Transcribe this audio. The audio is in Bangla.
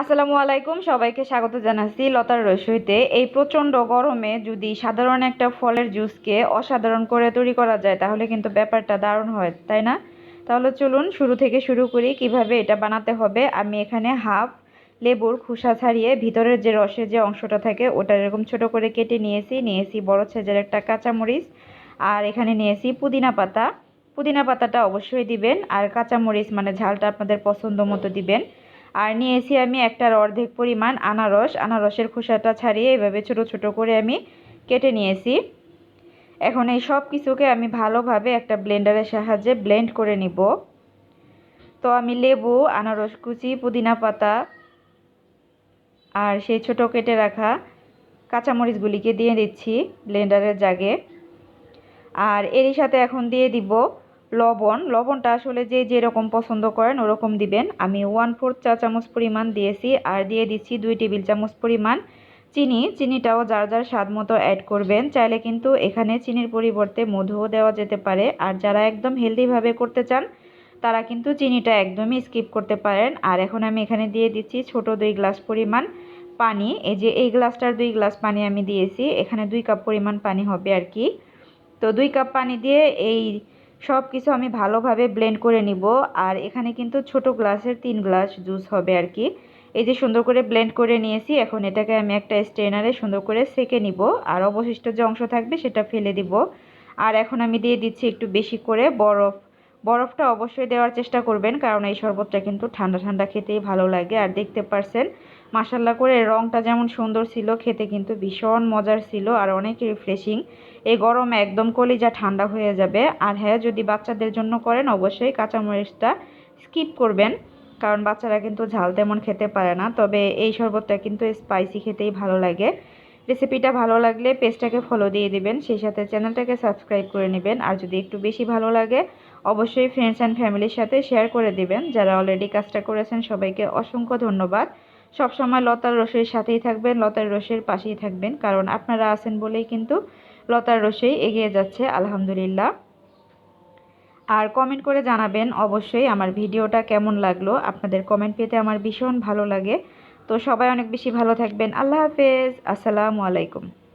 আসসালামু আলাইকুম, সবাইকে স্বাগত জানাচ্ছি লতার রসইতে। এই প্রচণ্ড গরমে যদি সাধারণ একটা ফলের জুসকে অসাধারণ করে তৈরি করা যায়, তাহলে কিন্তু ব্যাপারটা দারুণ হয়, তাই না? তাহলে চলুন শুরু থেকে শুরু করি, কীভাবে এটা বানাতে হবে। আমি এখানে হাফ লেবুর খোসা ছাড়িয়ে ভিতরের যে রসের যে অংশটা থাকে, ওটা এরকম ছোট করে কেটে নিয়েছি। নিয়েছি বড় সাইজের একটা কাঁচামরিচ, আর এখানে নিয়েছি পুদিনা পাতা। পুদিনা পাতাটা অবশ্যই দিবেন, আর কাঁচামরিচ মানে ঝালটা আপনাদের পছন্দ মতো দিবেন। আর নিয়েছি আমি একটার অর্ধেক পরিমাণ আনারস। আনারসের খোসাটা ছাড়িয়ে এভাবে ছোট ছোট করে আমি কেটে নিয়েছি। এখন এই সব কিছুকে আমি ভালোভাবে একটা ব্লেন্ডারের সাহায্যে ব্লেন্ড করে নিব। তো আমি লেবু, আনারস কুচি, পুদিনা পাতা আর সেই ছোট কেটে রাখা কাঁচামরিচগুলিকে দিয়ে দিচ্ছি ব্লেন্ডারের জাগে। আর এরই সাথে এখন দিয়ে দিব লবণ, লবণটা আসলে যে যেরকম পছন্দ করেন ওরকম দিবেন। আমি ওয়ান ফোর্থ চা চামচ পরিমাণ দিয়েছি আর দিয়ে দিচ্ছি দুই টেবিল চামচ পরিমাণ চিনি। চিনিটাও যার যার স্বাদ মতো অ্যাড করবেন। চাইলে কিন্তু এখানে চিনির পরিবর্তে মধুও দেওয়া যেতে পারে। আর যারা একদম হেলদিভাবে করতে চান, তারা কিন্তু চিনিটা একদমই স্কিপ করতে পারেন। আর এখন আমি এখানে দিয়ে দিচ্ছি ছোট দুই গ্লাস পরিমাণ পানি। এই যে এই গ্লাসটার দুই গ্লাস পানি আমি দিয়েছি। এখানে দুই কাপ পরিমাণ পানি হবে আর কি। তো দুই কাপ পানি দিয়ে এই সব কিছু আমি ভালোভাবে ব্লেন্ড করে নিব। আর এখানে কিন্তু ছোট গ্লাসের তিন গ্লাস জুস হবে আর কি। এই যে সুন্দর করে ব্লেন্ড করে নিয়েছি, এখন এটাকে আমি একটা স্ট্রেনারে সুন্দর করে সেকে নিব। আর অবশিষ্ট যে অংশ থাকবে সেটা ফেলে দিব। আর এখন আমি দিয়ে দিচ্ছি একটু বেশি করে বরফ। বরফটা অবশ্যই দেওয়ার চেষ্টা করবেন, কারণ এই শরবতটা কিন্তু ঠান্ডা ঠান্ডা খেতেই ভালো লাগে। আর দেখতে পারছেন মাসাল্লা করে রঙটা যেমন সুন্দর ছিল, খেতে কিন্তু ভীষণ মজার ছিল আর অনেক রিফ্রেশিং এই গরমে একদম কলিজা ঠান্ডা হয়ে যাবে। আর হ্যাঁ যদি বাচ্চাদের জন্য করেন, অবশ্যই কাঁচামরিচটা স্কিপ করবেন, কারণ বাচ্চারা কিন্তু ঝাল তেমন খেতে পারে না। তবে এই শরবতটা কিন্তু স্পাইসি খেতেই ভালো লাগে। রেসিপিটা ভালো লাগলে পেজটাকে ফলো দিয়ে দিবেন, সেই সাথে চ্যানেলটাকে সাবস্ক্রাইব করে নেবেন। আর যদি একটু বেশি ভালো লাগে, অবশ্যই ফ্রেন্ডস অ্যান্ড ফ্যামিলির সাথে শেয়ার করে দিবেন। যারা অলরেডি কাজটা করেছেন, সবাইকে অসংখ্য ধন্যবাদ। সবসময় লতার রসের সাথেই থাকবেন, লতার রসের পাশেই থাকবেন। কারণ আপনারা আছেন বলেই কিন্তু লতার রসেই এগিয়ে যাচ্ছে, আলহামদুলিল্লাহ। আর কমেন্ট করে জানাবেন অবশ্যই আমার ভিডিওটা কেমন লাগল। আপনাদের কমেন্ট পেতে আমার ভীষণ ভালো লাগে। তো সবাই অনেক বেশি ভালো থাকবেন। আল্লাহ হাফেজ। আসসালামু আলাইকুম।